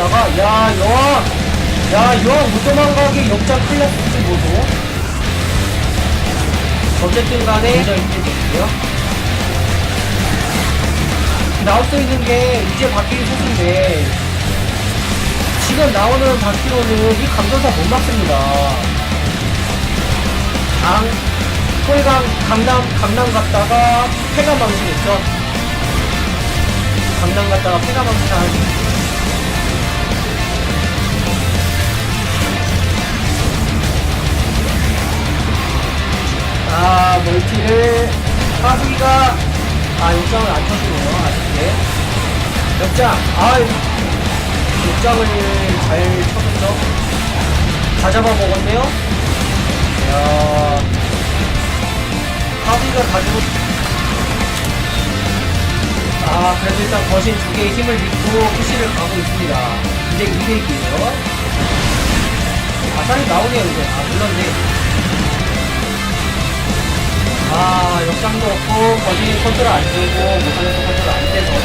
갔다가 야 여왕! 야 여왕 못 도망가게 역장 클래스 모두 어쨌든 간에 나올 수 있는 게 이제 바뀐 소스인데 지금 나오는 바퀴로는 이 감전사 못 막습니다. 강 꿀강 강남 강남 갔다가 폐가 망신했죠? 강남 갔다가 폐가 망신하는 멀티를 하수기가 아, 역장을 안 쳐주네요. 아쉽게. 역장, 아, 역장을 잘 쳐줬죠. 다 잡아먹었네요. 이야, 하수기가 가지고 아, 그래도 일단 거신 두 개의 힘을 믿고 푸시를 가고 있습니다. 이제 2대2에요. 아사리 나오네요, 이제. 아, 물론 네. 장도 없고, 거진 컨트롤 안 되고, 모선에서 컨트롤 안 돼서.